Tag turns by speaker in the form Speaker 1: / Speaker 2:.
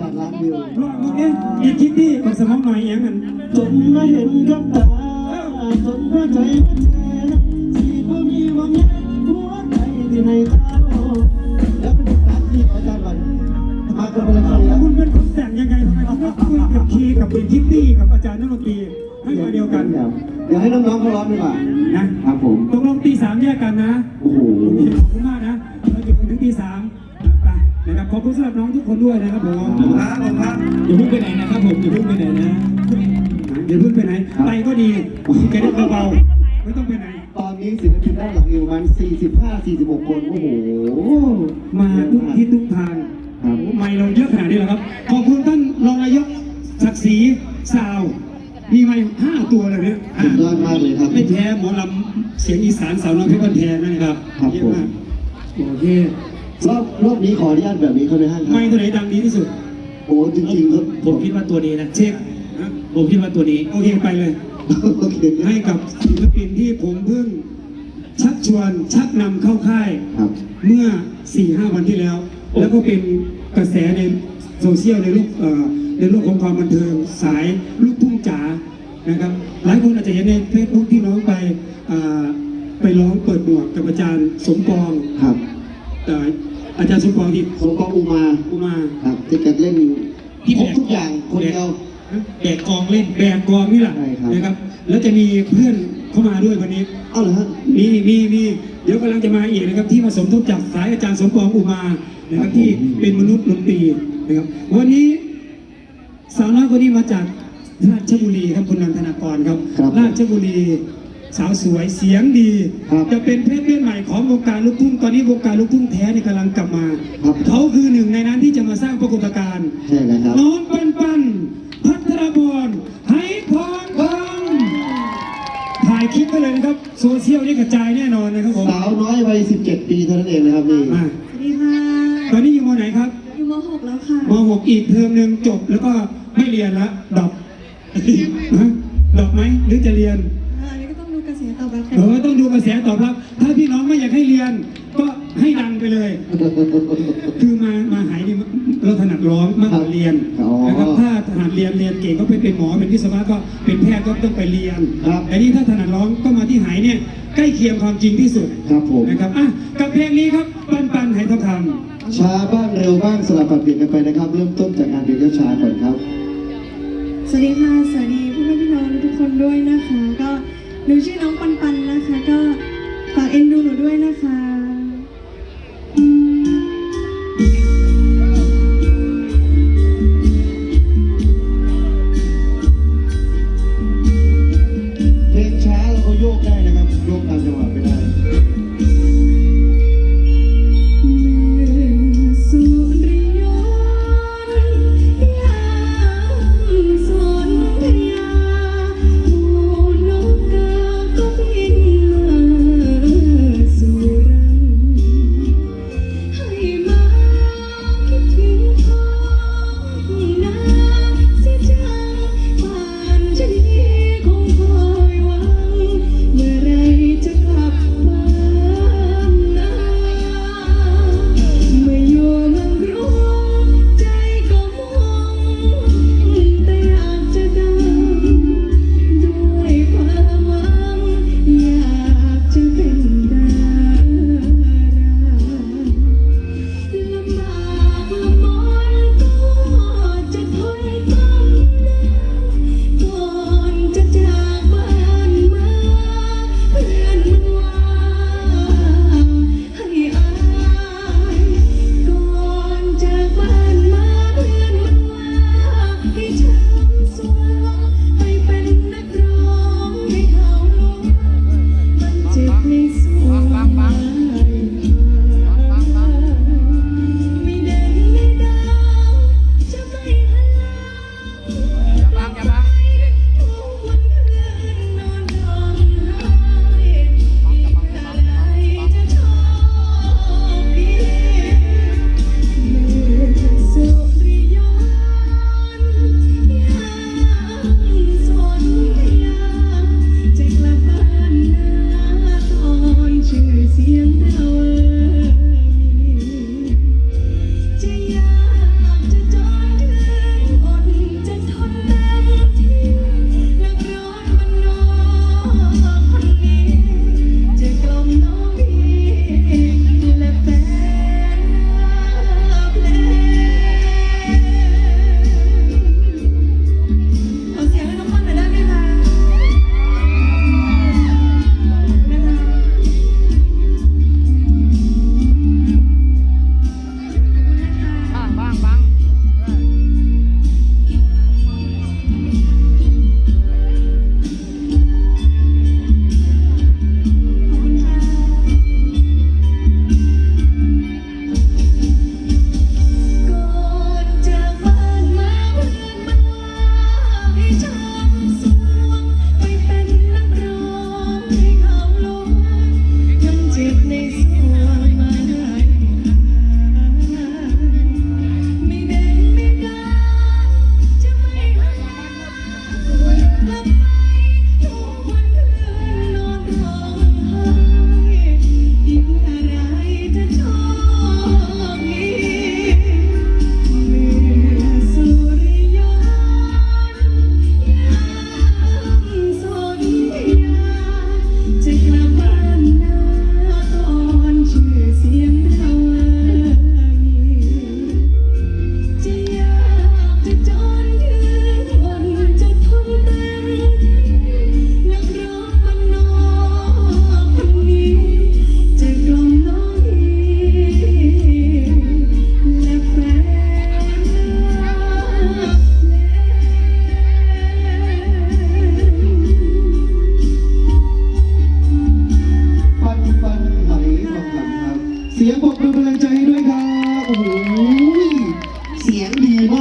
Speaker 1: ล้านวิว
Speaker 2: รอดเอ๊ะอีคิดดิกับสมองหน่อยย่างนั้น
Speaker 1: จนมาเห็นกับตาจนหัวใจมันแช่สีบ่มีหวังแย่หัวใจที่ในเท้าแล้วเป็นการที่อาจารย์วันมากันเป็นอะไรแล้ว
Speaker 2: คุณเป็นคนแต่งยังไงทำไมคุณไม่คุยกับคีกับเป็นคิดดี้กับอาจารย์นักดนตรีให้มาเดียวกัน
Speaker 1: เดี๋ยวให้น้องๆเขาร้องดีกว่า
Speaker 2: นะครับ
Speaker 1: ผม
Speaker 2: ตกลงตีสามแยกกันนะ
Speaker 1: โอ้โห
Speaker 2: ขอบคุณมากนะเราอยู่ถึงตีสาม ขอบคุณสำหรับน้องทุกคนด้วยนะครับผม
Speaker 1: ครับผมครับ
Speaker 2: อย่าพิ่งไปไหนนะครับผมอย่าพิ่งไปไหนนะอย่าพิ่งไปไหนไปก็ดีแกได้เบาๆไม่ต้องไปไหน
Speaker 1: ตอนนี้ศิลปินด้านหลังอยู่ประมาณ45-46 คนโอ้โห
Speaker 2: มาทุกที่ทุกทางไม่เราเยอะขนาดนี้เหรอครับขอบคุณท่านรองนายกศักดิ์ศรีสาวมีไม้ห้าตัวเลยเนี่ย
Speaker 1: สุดยอดมากเลยครับ
Speaker 2: ไม่แพ้หมอลำเสียงอีสานสาวน้อยเพชรบ้านแพงนะครับ
Speaker 1: ครับ
Speaker 2: เยี่ยมมากโอเค
Speaker 1: รอบรอบนี้ขออนุญาตแบบนี้เขาเลยห้างครั
Speaker 2: ไม้
Speaker 1: บ
Speaker 2: ตัวไหนดังดีที่สุด
Speaker 1: โอ้จริงๆครับ
Speaker 3: ผมคิดว่าตัวนี้นะ
Speaker 2: เช็คนะ
Speaker 3: ผมคิดว่าตัวนี้
Speaker 2: โอเคไปเลย
Speaker 1: โอเค
Speaker 2: ให้กับศิลปินที่ผมเพิ่ง ชักชวนชักนำเข้าค่าย
Speaker 1: ครับ
Speaker 2: เมื่อ4-5วันที่แล้ว แล้วก็เป็นกระแสในโซเชียลในโลกเอ่อในโลกของความบันเทิงสายลูกทุ่งจ๋านะครับ หลายคนอาจจะเห็นในเฟซบุ๊กที่น้องไปอ่าไปร้องเปิดหมวกกับอาจารย์สมปอง
Speaker 1: ครับ
Speaker 2: เอ่อ อาจารย์สมปองที่
Speaker 1: สมปองอุมา
Speaker 2: กูมา
Speaker 1: ครับที่แกเล่น
Speaker 3: ที่
Speaker 1: ครบ
Speaker 3: แบก
Speaker 1: ทุกอย่างคนเดียว
Speaker 3: แบกกองเล่น
Speaker 2: แบกกองนี่แหละ
Speaker 1: ใช่ครับ
Speaker 2: นะครับ แล้วจะมีเพื่อนเข้ามาด้วยวันนี้
Speaker 1: เอ้าเหรอฮะ
Speaker 2: มีมีมีเดี๋ยวกำลังจะมาอีกนะครับที่มาสมทบจากสายอาจารย์สมปองอุมานะครับที่เป็นมนุษย์ดนตรีนะครับ วันนี้สาวน้อยคนนี้มาจากราชบุรีครับคุณนันทนากรครับ
Speaker 1: ครับ
Speaker 2: ราชบุรี สาวสวยเสียงดี
Speaker 1: ครับ
Speaker 2: จะเป็นเพศเพศใหม่ของวงการลูกทุ่งตอนนี้วงการลูกทุ่งแท้เนี่ยกำลังกลับมา
Speaker 1: ครับ
Speaker 2: เขาคือหนึ่งในนั้นที่จะมาสร้างปรากฏการณ์
Speaker 1: ใช่แล้วครับ
Speaker 2: น้องปันปันพัทรพรไหทองคำถ่ายคลิปไปเลยนะครับโซเชียลนี่กระจายแน่นอนนะครับผม
Speaker 1: สาวน้อยวัย17 ปีเท่านั้นเองนะครับนี่
Speaker 2: มา
Speaker 4: สวัสดีค่ะ
Speaker 2: ตอนนี้อยู่มไหนครับ
Speaker 4: อยู่ม .6 แล้วค่ะ
Speaker 2: ม .6 อีกเทอมหนึ่งจบแล้วก็ไม่เรียนละดรอปฮะดรอปไหมหรือจะเรียน
Speaker 4: อ่าอันนี้ก็ต้องดูกระแสตอบรับ
Speaker 2: เออต้องดูกระแสตอบรับ ถ้าพี่น้องไม่อยากให้เรียน ก็ให้ดังไปเลย คือมามาหายนี่เราถนัดร้องมากกว่าเรียน
Speaker 1: อ๋อ
Speaker 2: นะครับถ้าถนัดเรียนเรียนเก่งก็ไปเป็นหมอเป็นวิศวะก็เป็นแพทย์ก็ต้องไปเรียน
Speaker 1: ครับ
Speaker 2: แต่นี่ถ้าถนัดร้องก็มาที่หายเนี่ยใกล้เคียงความจริงที่สุด
Speaker 1: ครับผม
Speaker 2: นะครับอะกับเพลงนี้ครับปันปันหายทองคำ
Speaker 1: ช้าบ้างเร็วบ้างสลับปรับเปลี่ยนกันไปนะครับ เริ่มต้นจากงานเป็นเจ้าชายก่อนครับ
Speaker 4: สวัสดีค่ะ สวัสดีพ่อแม่พี่น้องทุกคนด้วยนะคะ ก็ หนูชื่อน้องปันปันนะคะ ก็ฝากเอ็นดูหนูด้วยนะคะ to please